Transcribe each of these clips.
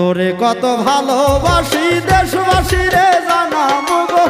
তোরে কত ভালোবাসি দেশবাসী রে জানা গো।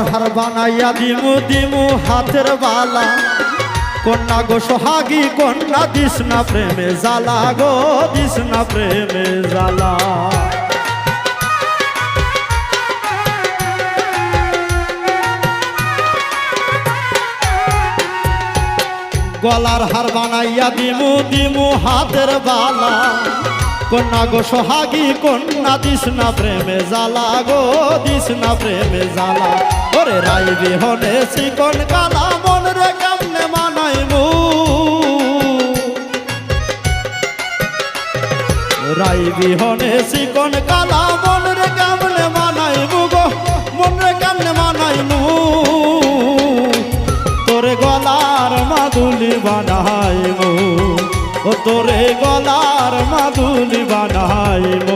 গলার হার বানাইয়া দিমু দিমু হাতের বালা। কন্যা গো সোহাগী, কন্যা দিস না প্রেমে জ্বালা গো, দিস না প্রেমে জ্বালা। গলার হার বানাইয়া দিমু দিমু হাতের বালা। কন্যা গো, সোহাগী কন্যা, দিস না প্রেমে জ্বালা গো, দিস না প্রেমে জ্বালা। ওরে রাই বিহনে চিকন কালা, মন রে কেমনে মানাইমু রাই বিহনে চিকন কালা, মন রে কেমনে মানাইমু গো? মন রে কেমনে মানাইমু তোরে গলার মাদুলি বানাইমু ও তোরে গলার মাদুলি বানাইমু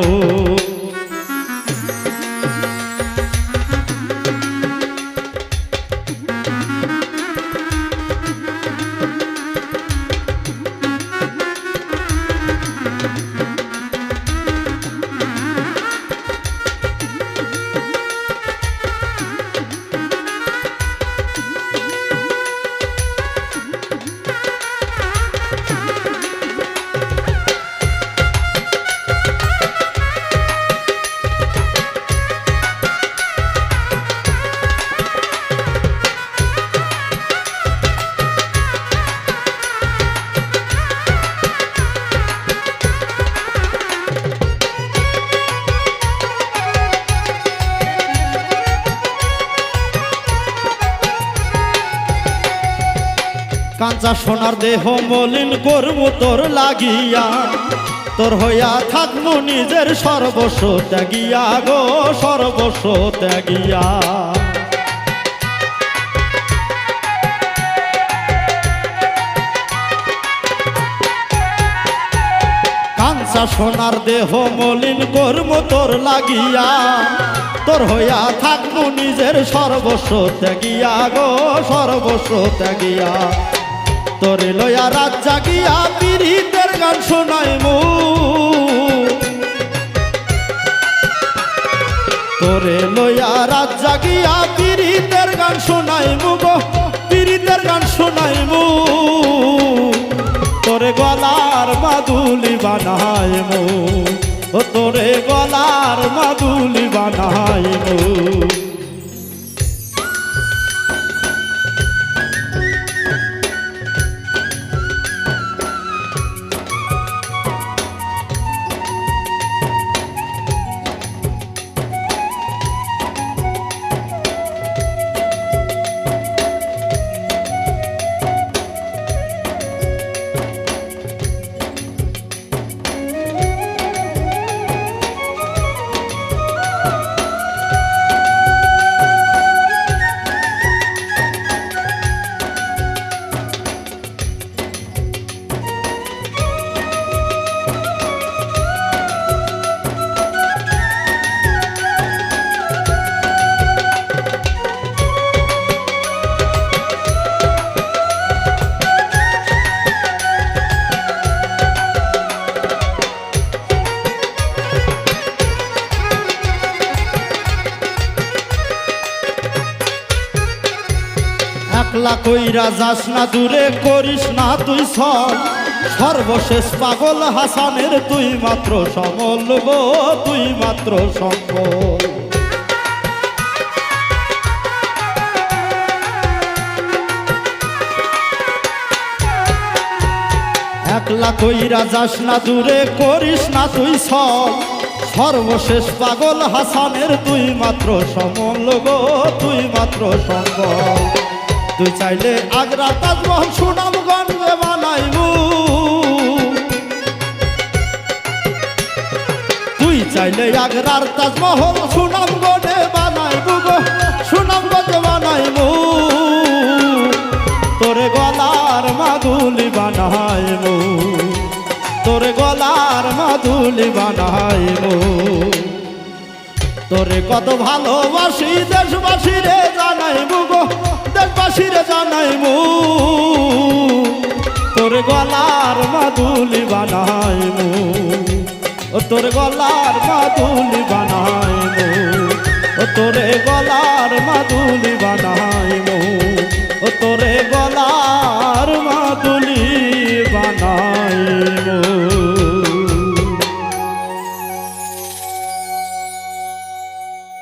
কাঞ্চা সোনার দেহ মলিন করব তোর লাগিয়া। তোর হইয়া থাকব নিজের সর্বস্ব ত্যাগিয়া গো, সর্বস্ব ত্যাগিয়া। কাঞ্চা সোনার দেহ মলিন কর্ম তোর লাগিয়া। তোর হইয়া থাকব নিজের সর্বস্ব ত্যাগিয়া গো, সর্বস্ব ত্যাগিয়া। তোরে লয়া রাত জাগিয়া পীড়িতের গান শোনাইমু তোরে লয়া রাত জাগিয়া পীড়িতের গান শোনাইমু গো পীড়িতের গান শোনাইমু তোরে গলার মাদুলি বানাইমু ও তোরে গলার মাদুলি বানাইমু একলা কইরা যাস না, দূরে করিস না তুই সব। সর্বশেষ পাগল হাসানের তুই মাত্র সমল গো, তুই মাত্র সম্বল একলা কইরা যাস না, দূরে করিস না তুই সব। সর্বশেষ পাগল হাসানের তুই মাত্র সমল গো, তুই মাত্র সম্বল তুই চাইলে আগ্রা তাজমহল সুনামগঞ্জে বানাইবু। তুই চাইলে আগ্রার তাজমহল সুনামগঞ্জে বানাইবু গো সুনামগঞ্জে বানাইবু। তোরে গলার মাদুলি বানাইবু তোরে গলার মাদুলি বানাইবু। তোরে কত ভালোবাসি দেশবাসী রে জানাইবু গো দেশবাসী জানাই মু তোর গলার মাদুলি বানাইবু ও তোর গলার মাদুলি বানাইবো ও তোর গলার মাদুলি তোরে